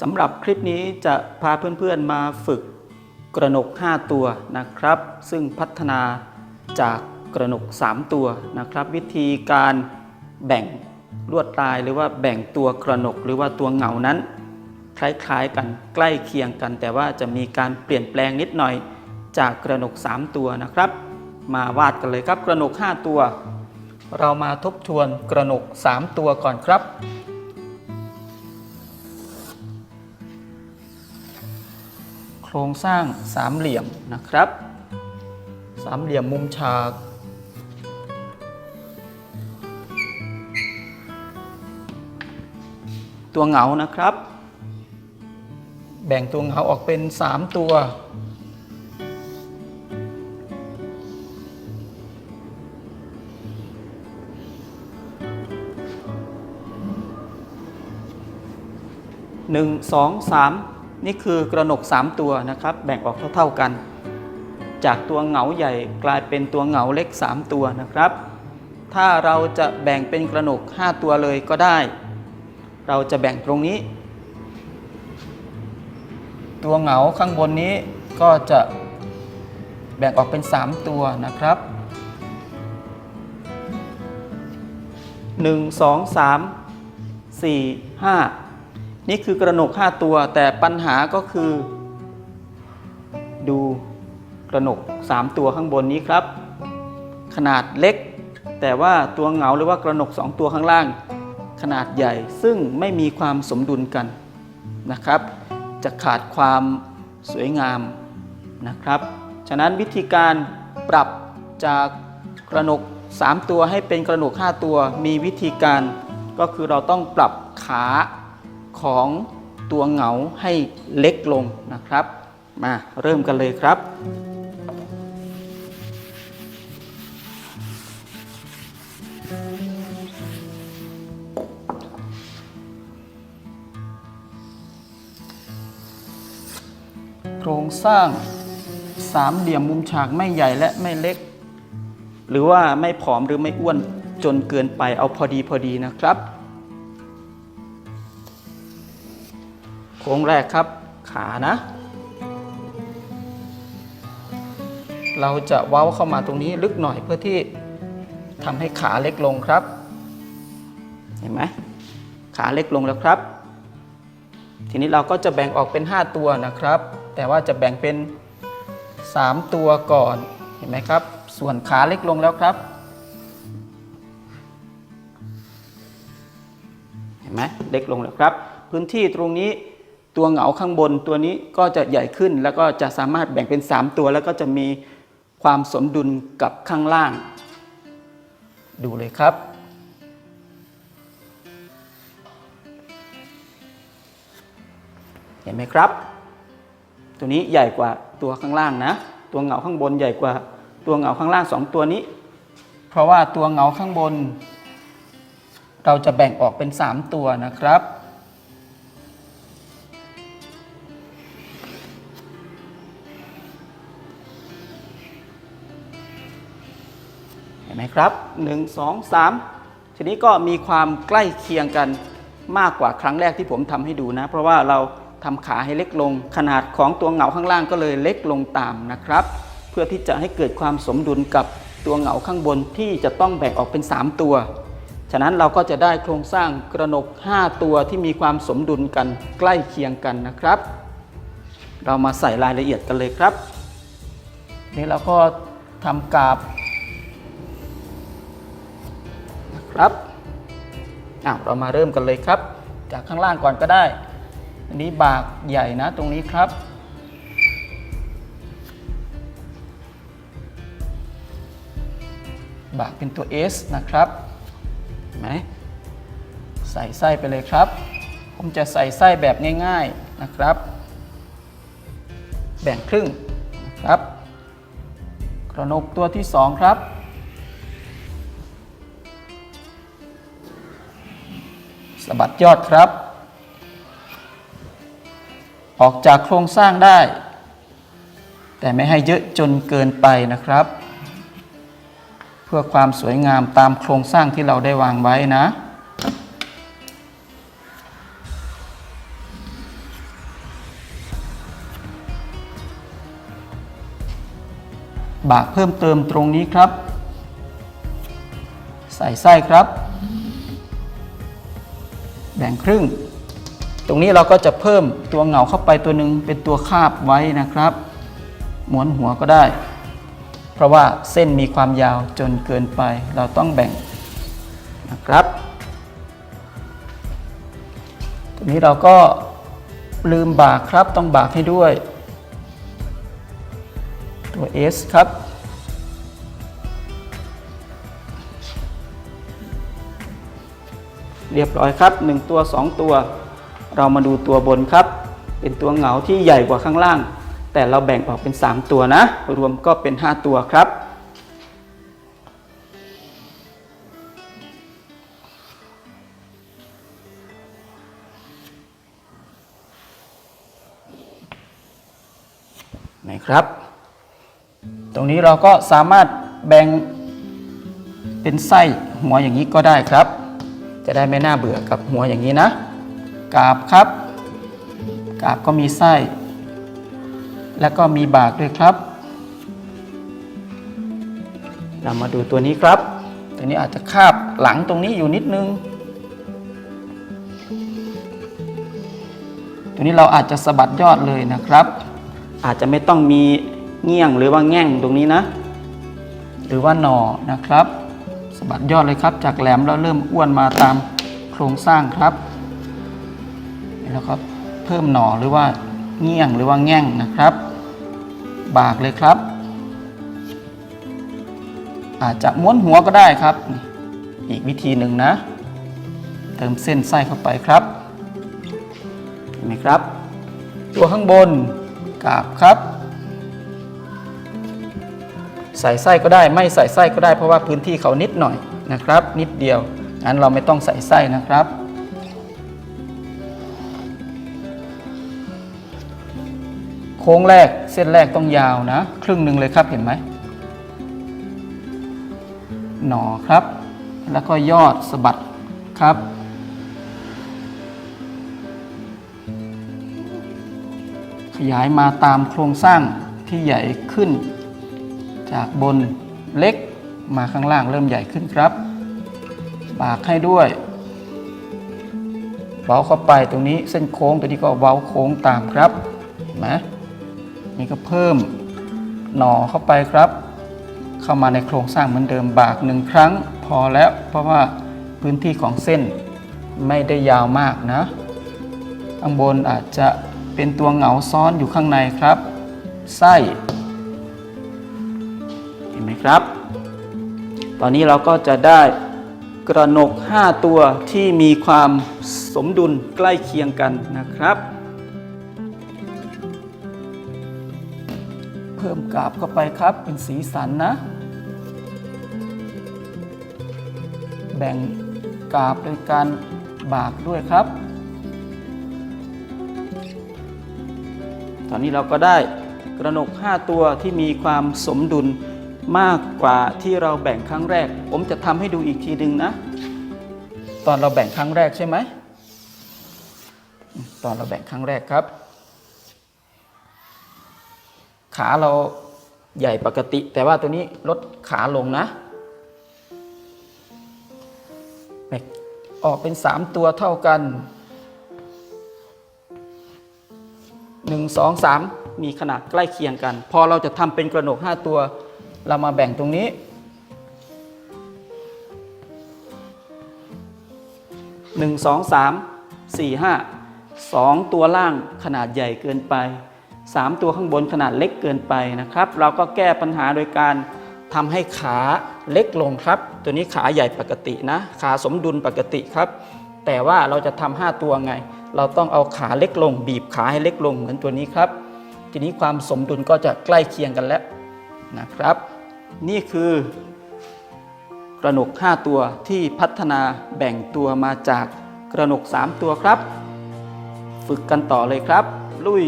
สำหรับคลิปนี้จะพาเพื่อนๆมาฝึกกระหนก 5 ตัวนะครับ ซึ่งพัฒนาจากกระหนก 3 ตัวนะครับ วิธีการแบ่งลวดลายหรือว่าแบ่งตัวกระหนกหรือว่าตัวเหงานั้น คล้ายๆกันใกล้เคียงกัน แต่ว่าจะมีการเปลี่ยนแปลงนิดหน่อยจากกระหนก 3 ตัวนะครับ มาวาดกันเลยครับกระหนก 5 ตัว เรามาทบทวนกระหนก 3 ตัวก่อนครับ ครงสร้างสามเหลี่ยมนะครับ สามเหลี่ยมมุมฉาก ตัวเหงานะครับ แบ่งตัวเหงาออกเป็น 3 ตัว1 2 3 นี่คือกระหนก 3 ตัวนะครับ แบ่งออกเท่าๆกัน จากตัวเหงาใหญ่กลายเป็นตัวเหงาเล็ก 3 ตัวนะครับ ถ้าเราจะแบ่งเป็นกระหนก 5 ตัวเลยก็ได้ เราจะแบ่งตรงนี้ ตัวเหงาข้างบนนี้ก็จะแบ่งออกเป็น 3 ตัวนะครับ1 2 3 4 5 นี่คือกระหนก 5 ตัว แต่ปัญหาก็คือ ดูกระหนก 3 ตัวข้างบนนี้ครับ ขนาดเล็ก แต่ว่าตัวเหงาหรือว่ากระหนก 2 ตัวข้างล่าง ขนาดใหญ่ซึ่งไม่มีความสมดุลกันนะครับ จะขาดความสวยงามนะครับ ฉะนั้นวิธีการปรับจากกระหนก 3 ตัวให้เป็นกระหนก 5 ตัว มีวิธีการก็คือเราต้องปรับขา ของตัวเหงาให้เล็กลงนะครับ มาเริ่มกันเลยครับโครงสร้างสามเหลี่ยมมุมฉากไม่ใหญ่และไม่เล็ก หรือว่าไม่ผอมหรือไม่อ้วนจนเกินไปเอาพอดีพอดีนะครับ โค้งแรกครับ ขานะ เราจะเว้าเข้ามาตรงนี้ลึกหน่อยเพื่อที่ทำให้ขาเล็กลงครับ เห็นไหมขาเล็กลงแล้วครับ ทีนี้เราก็จะแบ่งออกเป็น 5 ตัวนะครับ แต่ว่าจะแบ่งเป็น 3 ตัวก่อนเห็นไหมครับ ส่วนขาเล็กลงแล้วครับเห็นไหมเล็กลงแล้วครับ พื้นที่ตรงนี้ ตัวเหงาข้างบนตัวนี้ก็จะใหญ่ขึ้นแล้วก็จะสามารถแบ่งเป็น 3 ตัว แล้วก็จะมีความสมดุลกับข้างล่าง ดูเลยครับ เห็นไหมครับ ตัวนี้ใหญ่กว่าตัวข้างล่างนะ ตัวเหงาข้างบนใหญ่กว่าตัวเหงาข้างล่างสองตัวนี้ เพราะว่าตัวเหงาข้างบน เราจะแบ่งออกเป็น 3 ตัวนะครับ ห็นไหมครับ 1 2 3 ทีนี้ก็มีความใกล้เคียงกันมากกว่าครั้งแรกที่ผมทำให้ดูนะ เพราะว่าเราทำขาให้เล็กลง ขนาดของตัวเหงาข้างล่างก็เลยเล็กลงตามนะครับ เพื่อที่จะให้เกิดความสมดุลกับตัวเหงาข้างบนที่จะต้องแบ่งออกเป็น 3 ตัว ฉะนั้นเราก็จะได้โครงสร้างกระหนก 5 ตัวที่มีความสมดุลกันใกล้เคียงกันนะครับ เรามาใส่รายละเอียดกันเลยครับนี่เราก็ทำกาบ ครับอ้าวเรามาเริ่มกันเลยครับ จากข้างล่างก่อนก็ได้ อันนี้บากใหญ่นะตรงนี้ครับ บากเป็นตัว S นะครับเห็นไหมใส่ไส้ไปเลยครับ ผมจะใส่ไส้แบบง่ายๆนะครับ แบ่งครึ่งนะครับกระนกตัวที่ 2 ครับ สบัดยอดครับ ออกจากโครงสร้างได้ แต่ไม่ให้เยอะจนเกินไปนะครับ เพื่อความสวยงามตามโครงสร้างที่เราได้วางไว้นะบากเพิ่มเติมตรงนี้ครับ ใส่ไส้ครับ แบ่งครึ่ง ตรงนี้เราก็จะเพิ่มตัวเหงาเข้าไปตัวหนึ่งเป็นตัวคาบไว้นะครับม้วนหัวก็ได้ เพราะว่าเส้นมีความยาวจนเกินไป เราต้องแบ่งนะครับตรงนี้เราก็ลืมบากครับต้องบากให้ด้วย ตัว S ครับ เรียบร้อยครับ 1 ตัว 2 ตัว เรามาดูตัวบนครับ เป็นตัวเหงาที่ใหญ่กว่าข้างล่าง แต่เราแบ่งออกเป็น 3 ตัวนะ รวมก็เป็น 5 ตัวครับไหนครับ ตรงนี้เราก็สามารถแบ่งเป็นไส้หัวอย่างนี้ก็ได้ครับ จะได้ไม่น่าเบื่อกับหัวอย่างนี้นะ กาบครับ กาบก็มีไส้ แล้วก็มีบากด้วยครับ เรามาดูตัวนี้ครับ ตัวนี้อาจจะคาบหลังตรงนี้อยู่นิดนึง ตัวนี้เราอาจจะสะบัดยอดเลยนะครับ อาจจะไม่ต้องมีเงี้ยงหรือว่าแง่งตรงนี้นะ หรือว่าหนอนะครับ สะบัดยอดเลยครับ จากแหลมแล้วเริ่มอ้วนมาตามโครงสร้างครับแล้วก็เพิ่มหน่อหรือว่าเงี้ยงหรือว่าแง่งนะครับ บากเลยครับ อาจจะม้วนหัวก็ได้ครับ อีกวิธีหนึ่งนะ เติมเส้นไส้เข้าไปครับเห็นไหมครับ ตัวข้างบนกาบครับ ใส่ไส้ก็ได้ไม่ใส่ไส้ก็ได้เพราะว่าพื้นที่เขานิดหน่อยนะครับ นิดเดียวงั้นเราไม่ต้องใส่ไส้นะครับ โค้งแรกเส้นแรกต้องยาวนะ ครึ่งหนึ่งเลยครับเห็นไหมหนอครับ แล้วก็ยอดสะบัดครับขยายมาตามโครงสร้างที่ใหญ่ขึ้น จากบนเล็กมาข้างล่างเริ่มใหญ่ขึ้นครับ ปากให้ด้วยเว้าเข้าไปตรงนี้เส้นโค้งตัวนี้ก็เว้าโค้งตามครับเห็นไหมนี่ก็เพิ่มหน่อเข้าไปครับ เข้ามาในโครงสร้างเหมือนเดิมบากหนึ่งครั้ง พอแล้วเพราะว่าพื้นที่ของเส้นไม่ได้ยาวมากนะ ข้างบนอาจจะเป็นตัวเหงาซ้อนอยู่ข้างในครับ ไส้ ครับ ตอนนี้เราก็จะได้กระหนก 5 ตัวที่มีความสมดุลใกล้เคียงกันนะครับ เพิ่มกาบเข้าไปครับเป็นสีสันนะ แบ่งกาบโดยการบากด้วยครับ ตอนนี้เราก็ได้กระหนก 5 ตัวที่มีความสมดุล มากกว่าที่เราแบ่งครั้งแรก ผมจะทำให้ดูอีกทีหนึ่งนะ ตอนเราแบ่งครั้งแรกใช่ไหม ตอนเราแบ่งครั้งแรกครับ ขาเราใหญ่ปกติ แต่ว่าตัวนี้ลดขาลงนะแบ่งออกเป็น 3 ตัวเท่ากัน 1 2 3 มีขนาดใกล้เคียงกัน พอเราจะทำเป็นกระหนก 5 ตัว เรามาแบ่งตรงนี้1 2 3 4 5 2ตัวล่างขนาดใหญ่เกินไป 3 ตัวข้างบนขนาดเล็กเกินไปนะครับ เราก็แก้ปัญหาโดยการทำให้ขาเล็กลงครับ ตัวนี้ขาใหญ่ปกตินะ ขาสมดุลปกติครับ แต่ว่าเราจะทำ5ตัวไง เราต้องเอาขาเล็กลง บีบขาให้เล็กลงเหมือนตัวนี้ครับ ทีนี้ความสมดุลก็จะใกล้เคียงกันแล้วนะครับ นี่คือกระหนก 5 ตัวที่พัฒนาแบ่งตัวมาจากกระหนก 3 ตัวครับ ฝึกกันต่อเลยครับ ลุย